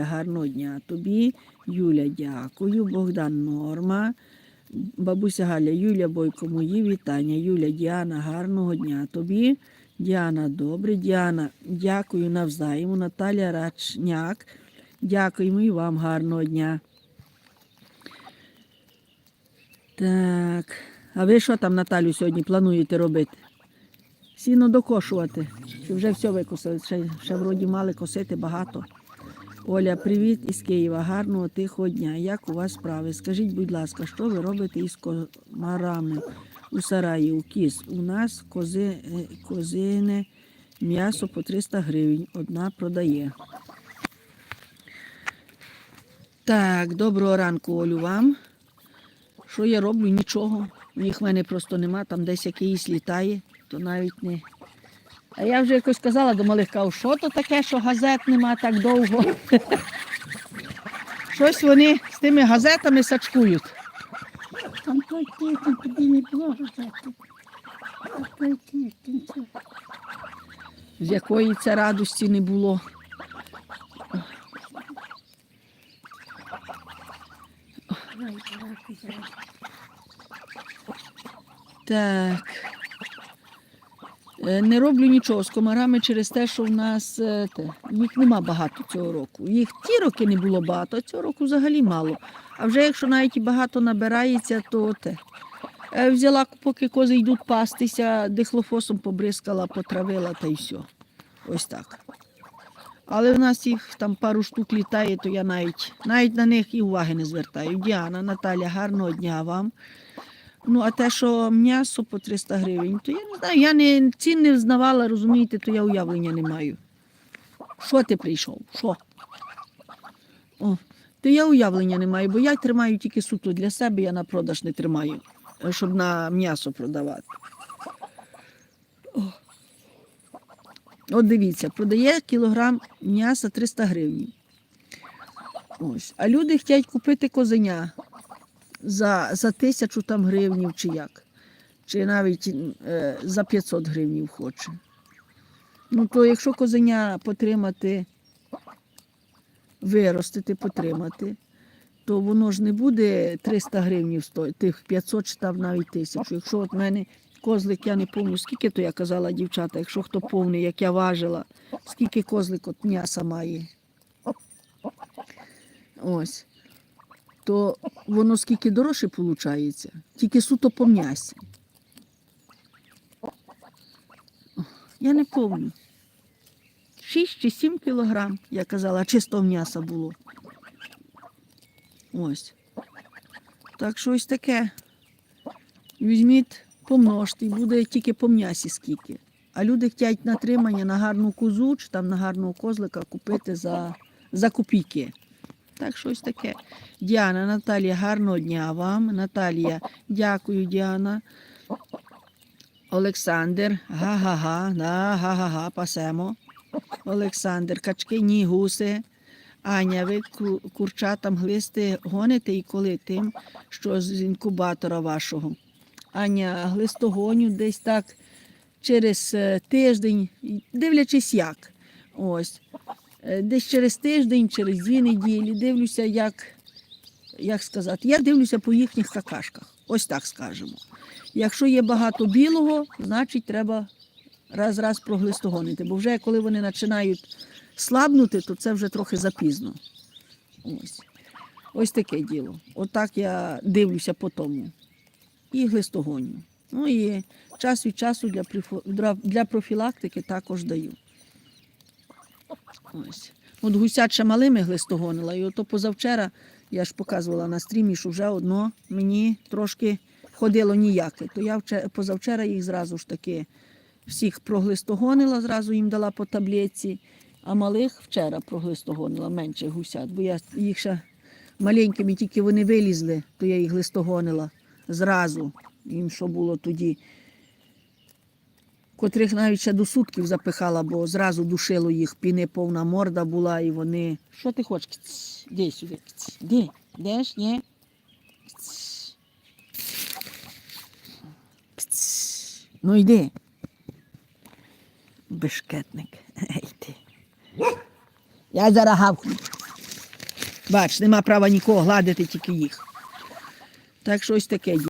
Гарного дня тобі, Юля, дякую, Богдан Норма, бабуся Галя, Юля Бойко, мої вітання. Юля, Діана, гарного дня тобі. Діана, добре. Діана, дякую навзаєму. Наталя Рачняк, дякуємо і вам гарного дня. Так, а ви що там, Наталю, сьогодні плануєте робити? Сіно докошувати. Чи вже все викосили? Ще, ще вроді мали косити багато. Оля, привіт із Києва. Гарного тихого дня. Як у вас справи? Скажіть, будь ласка, що ви робите із комарами у сараї, у кіз? У нас кози, е, козине м'ясо по 300 гривень. Одна продає. Так, доброго ранку, Олю, вам. Що я роблю? Нічого. Їх в мене просто нема, там десь якийсь літає, то навіть не. А я вже якось казала до малих кажу, що то таке, що газет нема так довго. Щось вони з тими газетами сачкують. Там той тиждень тобі не було газети. А той тиждень з якої це радості не було. Так. Е, Не роблю нічого з комарами через те, що в нас е, те, їх нема багато цього року. Їх ті роки не було багато, а цього року взагалі мало. А вже якщо навіть і багато набирається, то те. Е, Взяла, поки кози йдуть пастися, дихлофосом побризкала, потравила та й все. Ось так. Але в нас їх там пару штук літає, то я навіть, навіть на них і уваги не звертаю. Діана, Наталя, гарного дня вам. Ну, а те, що м'ясо по 300 гривень, то я не знаю, я не, цін не взнавала, розумієте, то я уявлення не маю. Що ти прийшов? Що? О, то я уявлення не маю, бо я тримаю тільки суто для себе, я на продаж не тримаю, щоб на м'ясо продавати. О. От дивіться, продає кілограм м'яса 300 гривень. Ось. А люди хочуть купити козеня за, за тисячу там гривнів чи як. Чи навіть е, за 500 гривнів хоче. Ну, то якщо козеня потримати, виростити, потримати, то воно ж не буде 300 гривнів стоїть, тих 500 чи там навіть тисячу. Якщо от мене козлик, я не пам'ятаю, скільки то я казала дівчата, якщо хто повний, як я важила, скільки козлик от м'яса має. Ось то воно скільки дорожче виходить, тільки суто по м'ясі. Я не пам'ятаю. 6 чи 7 кілограм, я казала, чистого м'яса було. Ось. Так що ось таке. Візьміть, помножте, і буде тільки по м'ясі скільки. А люди хочуть на тримання на гарну козу чи там на гарного козлика купити за, за копійки. Так, щось таке. Діана, Наталія, гарного дня вам. Наталія, дякую, Діана. Олександр, га-га-га, га-га-га, пасемо. Олександр, качки, ні, гуси. Аня, ви курчатам глисти гоните і коли тим, що з інкубатора вашого. Аня, глистогоню десь так через е, тиждень, дивлячись як. Ось. Е, Десь через тиждень, через дві неділі дивлюся, як, як сказати, я дивлюся по їхніх какашках. Ось так скажемо. Якщо є багато білого, значить треба раз-раз проглистогонити. Бо вже коли вони починають слабнути, то це вже трохи запізно. Ось. Ось таке діло. Отак я дивлюся по тому. І глистогоню. Ну і час від часу для, для профілактики також даю. Ось. От гусят ще малими глистогонила, і ото позавчора я ж показувала на стрімі, що вже одно мені трошки ходило ніяке. То я позавчора їх зразу ж таки всіх проглистогонила, зразу їм дала по таблетці, а малих вчора проглистогонила менше гусят, бо я їх ще маленькими, тільки вони вилізли, то я їх глистогонила зразу. Їм що було тоді котрих навіть ще до сутків запихала, бо зразу душило їх, піни повна морда була, і вони. Що ти хочеш? Іди сюди. Кць, Іди. Йдеш? Ні? Ну йди. Бешкетник. Йди. Я зараз гавкну. Бач, нема права нікого гладити, тільки їх. Так що ось таке.